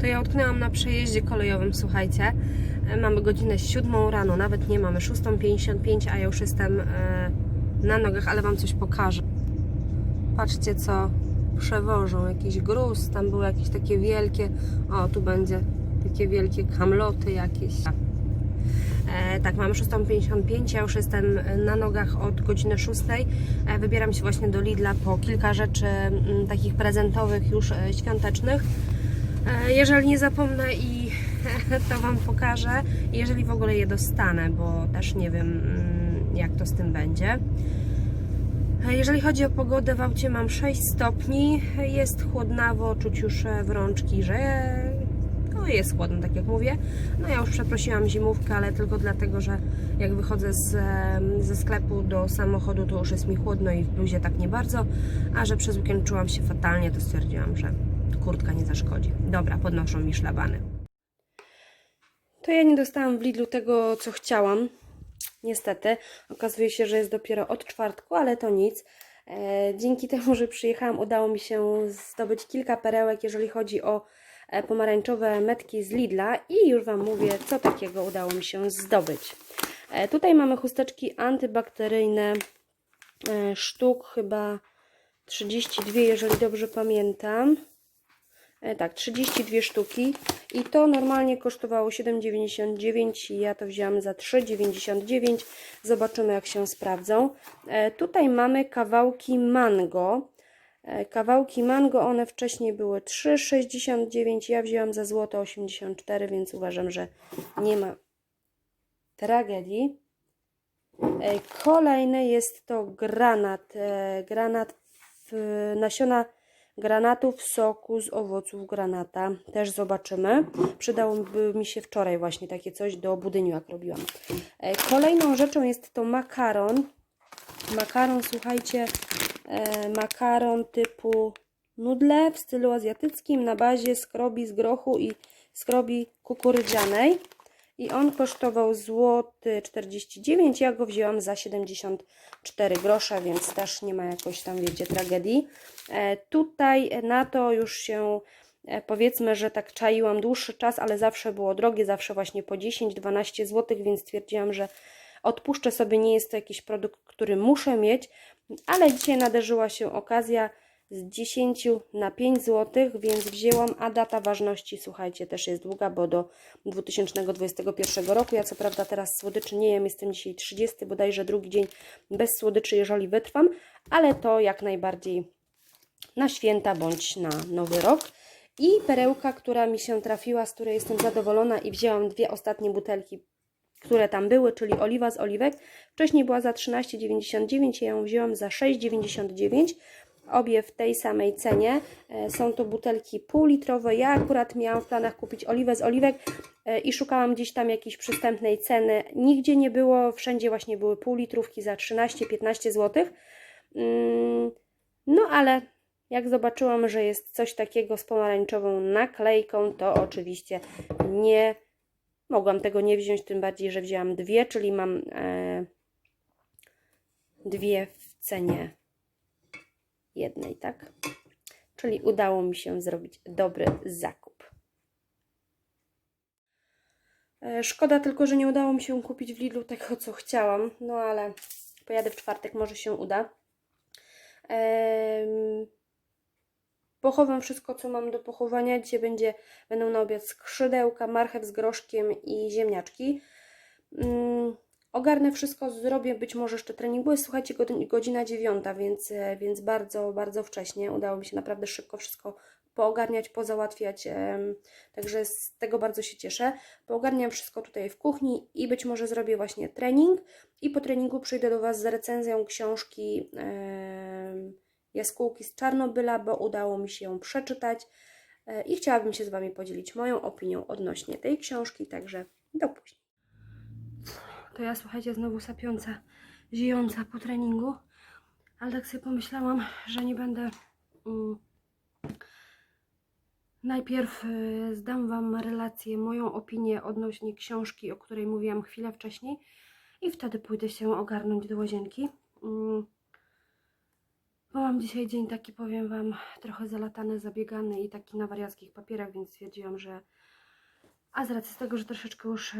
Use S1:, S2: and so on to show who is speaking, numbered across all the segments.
S1: To ja utknęłam na przejeździe kolejowym, słuchajcie. E, Mamy godzinę 7 rano, nawet nie mamy 6.55, a ja już jestem e, na nogach, ale Wam coś pokażę. Patrzcie, co przewożą. Jakiś gruz, tam były jakieś takie wielkie, o tu będzie, takie wielkie kamloty jakieś. E, tak, mamy 6.55, ja już jestem na nogach od godziny 6. E, wybieram się właśnie do Lidla po kilka rzeczy takich prezentowych, już świątecznych. E, jeżeli nie zapomnę i to Wam pokażę, jeżeli w ogóle je dostanę, bo też nie wiem mm, jak to z tym będzie. E, Jeżeli chodzi o pogodę, w aucie mam 6 stopni, jest chłodnawo, czuć już e, w rączki, że no jest chłodno, tak jak mówię. No ja już przeprosiłam zimówkę, ale tylko dlatego, że jak wychodzę z, ze sklepu do samochodu, to już jest mi chłodno i w bluzie tak nie bardzo, a że przez weekend czułam się fatalnie, to stwierdziłam, że kurtka nie zaszkodzi. Dobra, podnoszą mi szlabany. To ja nie dostałam w Lidlu tego, co chciałam. Niestety, okazuje się, że jest dopiero od czwartku, ale to nic. E, dzięki temu, że przyjechałam, udało mi się zdobyć kilka perełek, jeżeli chodzi o e, pomarańczowe metki z Lidla i już Wam mówię, co takiego udało mi się zdobyć. E, tutaj mamy chusteczki antybakteryjne, sztuk chyba 32, jeżeli dobrze pamiętam. E, tak, 32 sztuki i to normalnie kosztowało 7,99 i ja to wzięłam za 3,99. Zobaczymy jak się sprawdzą. E, tutaj mamy kawałki mango. E, kawałki mango, one wcześniej były 3,69, ja wzięłam za złoto 84, więc uważam, że nie ma tragedii. E, Kolejny jest to granat. Granat w nasiona granatu w soku z owoców granata. Też zobaczymy. Przydałoby mi się wczoraj właśnie takie coś do budyniu, jak robiłam. E, Kolejną rzeczą jest to makaron. Makaron, słuchajcie, e, makaron typu nudle w stylu azjatyckim na bazie skrobi z grochu i skrobi kukurydzianej. I on kosztował złoty 49, ja go wzięłam za 74 grosze, więc też nie ma jakoś tam, wiecie, tragedii. E, tutaj na to już się e, powiedzmy, że tak czaiłam dłuższy czas, ale zawsze było drogie, zawsze właśnie po 10-12 zł, więc stwierdziłam, że odpuszczę sobie, nie jest to jakiś produkt, który muszę mieć, ale dzisiaj nadarzyła się okazja z 10 na 5 zł, więc wzięłam, a data ważności, słuchajcie, też jest długa, bo do 2021 roku. Ja co prawda teraz słodyczy nie jem, jestem dzisiaj 30, bodajże drugi dzień bez słodyczy, jeżeli wytrwam, ale to jak najbardziej na święta bądź na nowy rok. I perełka, która mi się trafiła, z której jestem zadowolona i wzięłam dwie ostatnie butelki, które tam były, czyli oliwa z oliwek. Wcześniej była za 13,99, ja ją wzięłam za 6,99 obie w tej samej cenie. E, Są to butelki półlitrowe. Ja akurat miałam w planach kupić oliwę z oliwek e, i szukałam gdzieś tam jakiejś przystępnej ceny. Nigdzie nie było, wszędzie właśnie były półlitrówki za 13-15 zł. Mm, No ale jak zobaczyłam, że jest coś takiego z pomarańczową naklejką, to oczywiście nie mogłam tego nie wziąć, tym bardziej, że wzięłam dwie, czyli mam e, dwie w cenie jednej, tak? Czyli udało mi się zrobić dobry zakup. E, Szkoda tylko, że nie udało mi się kupić w Lidlu tego, co chciałam, no ale pojadę w czwartek, może się uda. Em, Pochowam wszystko, co mam do pochowania. Dzisiaj będzie, będą na obiad skrzydełka, marchew z groszkiem i ziemniaczki. Ogarnę wszystko, zrobię być może jeszcze trening. Była, słuchajcie, godzi- godzina dziewiąta, więc, e, więc bardzo, bardzo wcześnie. Udało mi się naprawdę szybko wszystko poogarniać, pozałatwiać, także z tego bardzo się cieszę. Poogarniam wszystko tutaj w kuchni i być może zrobię właśnie trening i po treningu przyjdę do Was z recenzją książki Jaskółki z Czarnobyla, bo udało mi się ją przeczytać e, i chciałabym się z Wami podzielić moją opinią odnośnie tej książki, także do później. To ja, słuchajcie, znowu sapiąca, ziejąca po treningu, ale tak sobie pomyślałam, że nie będę... Mm, najpierw y, zdam Wam relację, moją opinię odnośnie książki, o której mówiłam chwilę wcześniej i wtedy pójdę się ogarnąć do łazienki. Mm. Bo mam dzisiaj dzień taki, powiem Wam, trochę zalatany, zabiegany i taki na wariackich papierach, więc stwierdziłam, że a z racji tego, że troszeczkę już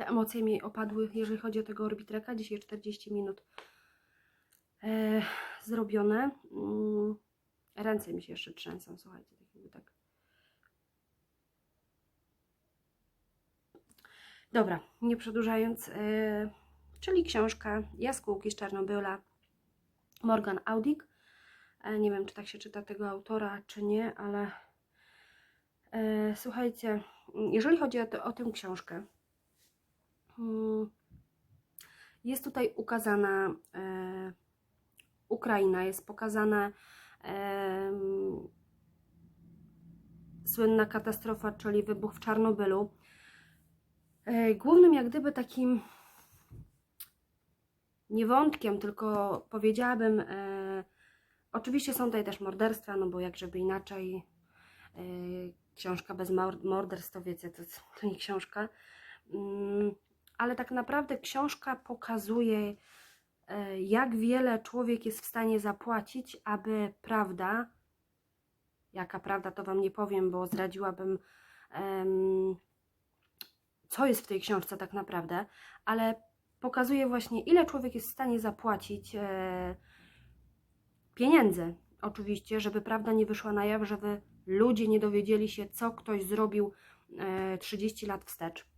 S1: te emocje mi opadły, jeżeli chodzi o tego orbitreka, dzisiaj 40 minut e, zrobione. Mm, ręce mi się jeszcze trzęsą, słuchajcie, tak jakby tak. Dobra, nie przedłużając, e, czyli książka Jaskółki z Czarnobyla Morgan Audik. E, Nie wiem, czy tak się czyta tego autora, czy nie, ale e, słuchajcie, jeżeli chodzi o, to, o tę książkę, jest tutaj ukazana e, Ukraina, jest pokazana em, słynna katastrofa, czyli wybuch w Czarnobylu. E, Głównym jak gdyby takim nie wątkiem, tylko powiedziałabym, e, oczywiście są tutaj też morderstwa, no bo jak żeby inaczej, e, książka bez mor- morderstw, to wiecie, to, to nie książka, mm, ale tak naprawdę książka pokazuje, e, jak wiele człowiek jest w stanie zapłacić, aby prawda, jaka prawda, to Wam nie powiem, bo zdradziłabym, co jest w tej książce tak naprawdę, ale pokazuje właśnie, ile człowiek jest w stanie zapłacić e, pieniędzy, oczywiście, żeby prawda nie wyszła na jaw, żeby ludzie nie dowiedzieli się, co ktoś zrobił e, 30 lat wstecz.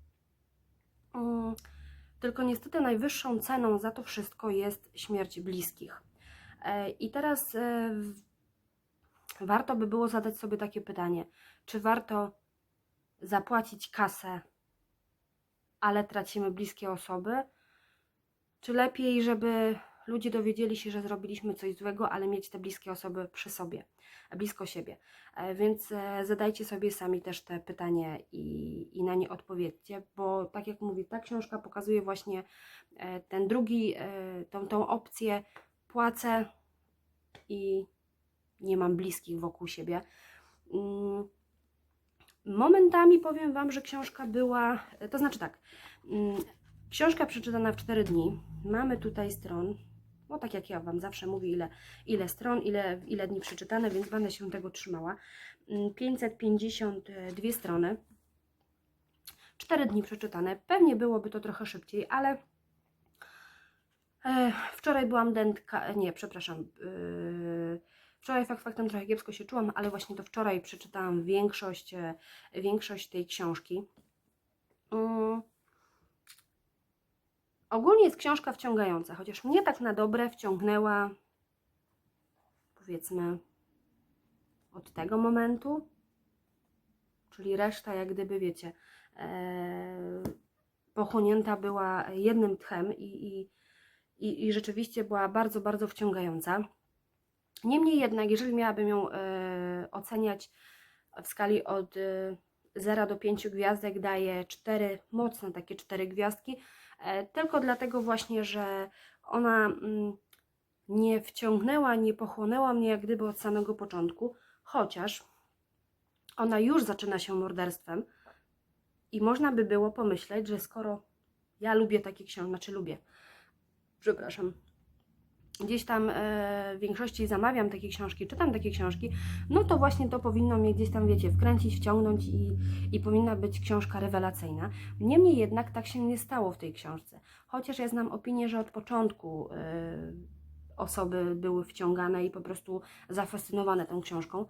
S1: Tylko niestety najwyższą ceną za to wszystko jest śmierć bliskich. E, I teraz e, warto by było zadać sobie takie pytanie, czy warto zapłacić kasę, ale tracimy bliskie osoby, czy lepiej, żeby ludzie dowiedzieli się, że zrobiliśmy coś złego, ale mieć te bliskie osoby przy sobie, blisko siebie. E, Więc e, zadajcie sobie sami też te pytanie i, i na nie odpowiedzcie, bo tak jak mówię, ta książka pokazuje właśnie e, ten drugi, e, tą, tą opcję, płacę i nie mam bliskich wokół siebie. Mm, Momentami powiem Wam, że książka była, to znaczy tak, mm, książka przeczytana w 4 dni, mamy tutaj stron, no tak jak ja Wam zawsze mówię, ile, ile stron, ile, ile dni przeczytane, więc będę się tego trzymała. Mm, 552 strony, 4 dni przeczytane, pewnie byłoby to trochę szybciej, ale e, wczoraj byłam dętka, nie, przepraszam, yy, Wczoraj fakt faktem trochę kiepsko się czułam, ale właśnie to wczoraj przeczytałam większość, e, większość tej książki. Mm. Ogólnie jest książka wciągająca, chociaż mnie tak na dobre wciągnęła powiedzmy od tego momentu, czyli reszta jak gdyby wiecie e, pochłonięta była jednym tchem i, i, i, i rzeczywiście była bardzo, bardzo wciągająca. Niemniej jednak, jeżeli miałabym ją e, oceniać w skali od e, 0 do 5 gwiazdek, daję 4, mocne takie 4 gwiazdki, tylko dlatego właśnie, że ona mm, nie wciągnęła, nie pochłonęła mnie jak gdyby od samego początku, chociaż ona już zaczyna się morderstwem i można by było pomyśleć, że skoro ja lubię takie książki, znaczy lubię, przepraszam, gdzieś tam e, w większości zamawiam takie książki, czytam takie książki, no to właśnie to powinno mnie gdzieś tam, wiecie, wkręcić, wciągnąć i, i powinna być książka rewelacyjna. Niemniej jednak tak się nie stało w tej książce. Chociaż ja znam opinię, że od początku e, osoby były wciągane i po prostu zafascynowane tą książką.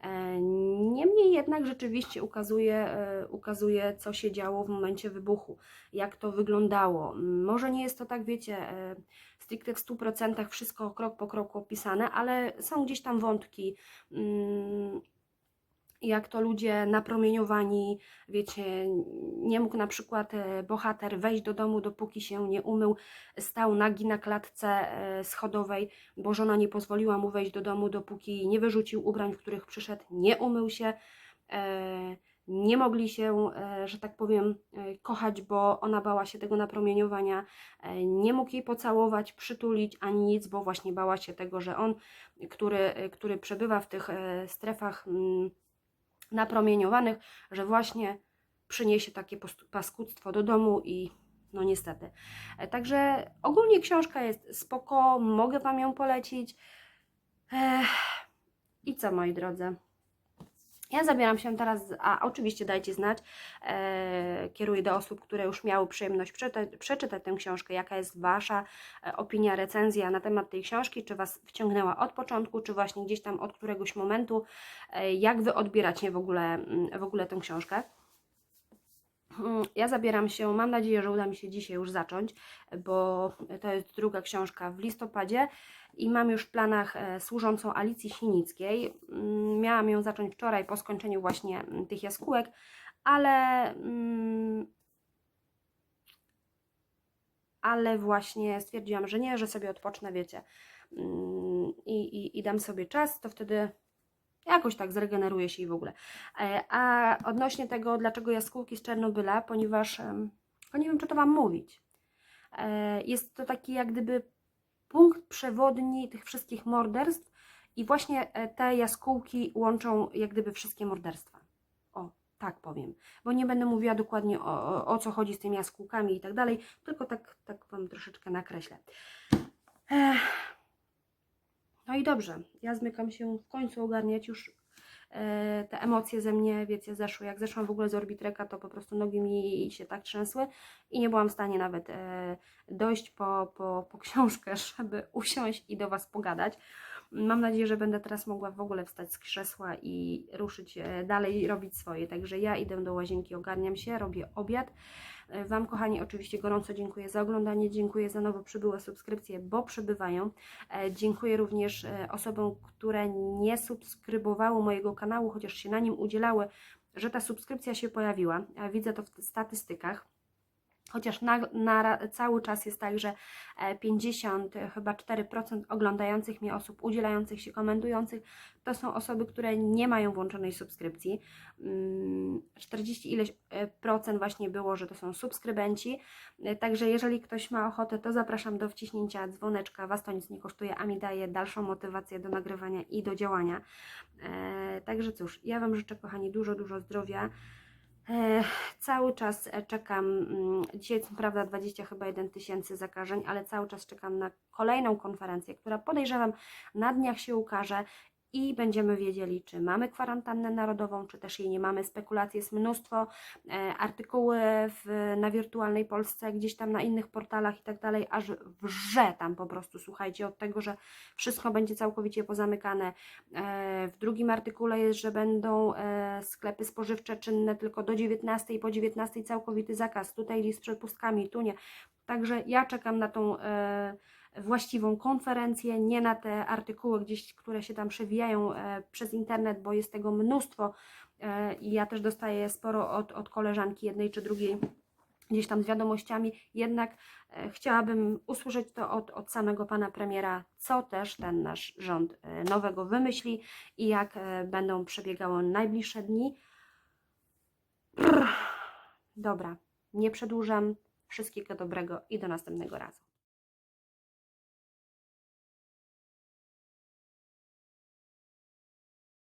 S1: E, Niemniej jednak rzeczywiście ukazuje, ukazuje, co się działo w momencie wybuchu, jak to wyglądało. Może nie jest to tak, wiecie, stricte w 100% wszystko krok po kroku opisane, ale są gdzieś tam wątki, mm, jak to ludzie napromieniowani, wiecie, nie mógł na przykład e, bohater wejść do domu, dopóki się nie umył, stał nagi na klatce e, schodowej, bo żona nie pozwoliła mu wejść do domu, dopóki nie wyrzucił ubrań, w których przyszedł, nie umył się, e, nie mogli się, e, że tak powiem, e, kochać, bo ona bała się tego napromieniowania, e, nie mógł jej pocałować, przytulić ani nic, bo właśnie bała się tego, że on, który, który przebywa w tych strefach mm, napromieniowanych, że właśnie przyniesie takie paskudztwo do domu i No niestety. Także ogólnie książka jest spoko, mogę Wam ją polecić. Ech. I co, moi drodzy? Ja zabieram się teraz, a oczywiście dajcie znać, e, kieruję do osób, które już miały przyjemność przeczytać, przeczytać tę książkę, jaka jest Wasza e, opinia, recenzja na temat tej książki, czy Was wciągnęła od początku, czy właśnie gdzieś tam od któregoś momentu, e, jak Wy odbieracie w ogóle, mm, w ogóle tę książkę. Mm, Ja zabieram się, mam nadzieję, że uda mi się dzisiaj już zacząć, bo to jest druga książka w listopadzie i mam już w planach e, służącą Alicji Sinickiej. Mm, Miałam ją zacząć wczoraj po skończeniu właśnie mm, tych jaskółek, ale mm, ale właśnie stwierdziłam, że nie, że sobie odpocznę, wiecie, i, i, i dam sobie czas, to wtedy jakoś tak zregeneruje się i w ogóle. E, A odnośnie tego, dlaczego jaskółki z Czernobyla, ponieważ, em, o nie wiem, czy to Wam mówić, E, jest to taki jak gdyby punkt przewodni tych wszystkich morderstw i właśnie e, te jaskółki łączą jak gdyby wszystkie morderstwa. O, tak powiem. Bo nie będę mówiła dokładnie o, o, o co chodzi z tymi jaskółkami i tak dalej, tylko tak, tak Wam troszeczkę nakreślę. Ech. No i dobrze, ja zmykam się w końcu ogarniać już te emocje ze mnie, wiecie, zeszły. Jak zeszłam w ogóle z orbitreka, to po prostu nogi mi się tak trzęsły i nie byłam w stanie nawet e, dojść po, po, po książkę, żeby usiąść i do Was pogadać. Mam nadzieję, że będę teraz mogła w ogóle wstać z krzesła i ruszyć e, dalej robić swoje. Także ja idę do łazienki, ogarniam się, robię obiad. E, Wam, kochani, oczywiście gorąco dziękuję za oglądanie, dziękuję za nowo przybyłe subskrypcje, bo przybywają. E, Dziękuję również e, osobom, które nie subskrybowały mojego kanału, chociaż się na nim udzielały, że ta subskrypcja się pojawiła. Widzę to w statystykach. Chociaż na, na, cały czas jest tak, że e, 50, e, chyba 4% oglądających mnie osób, udzielających się, komentujących, to są osoby, które nie mają włączonej subskrypcji. Mm, 40 ileś e, procent właśnie było, że to są subskrybenci. E, Także jeżeli ktoś ma ochotę, to zapraszam do wciśnięcia dzwoneczka. Was to nic nie kosztuje, a mi daje dalszą motywację do nagrywania i do działania. E, Także cóż, ja Wam życzę, kochani, dużo, dużo zdrowia. Cały czas e, czekam, mm, dzisiaj co prawda 20 chyba 1 tysięcy zakażeń, ale cały czas czekam na kolejną konferencję, która podejrzewam na dniach się ukaże i będziemy wiedzieli, czy mamy kwarantannę narodową, czy też jej nie mamy. Spekulacje jest mnóstwo, e, artykuły w, na wirtualnej Polsce, gdzieś tam na innych portalach i tak dalej, aż wrze tam po prostu, słuchajcie, od tego, że wszystko będzie całkowicie pozamykane. E, W drugim artykule jest, że będą e, sklepy spożywcze czynne tylko do 19 i po 19 całkowity zakaz. Tutaj list przed pustkami, tu nie. Także ja czekam na tą właściwą konferencję, nie na te artykuły gdzieś, które się tam przewijają e, przez internet, bo jest tego mnóstwo e, i ja też dostaję sporo od, od koleżanki jednej czy drugiej gdzieś tam z wiadomościami, jednak e, chciałabym usłyszeć to od, od samego pana premiera, co też ten nasz rząd nowego wymyśli i jak będą przebiegały najbliższe dni. Dobra, nie przedłużam. Wszystkiego dobrego i do następnego razu.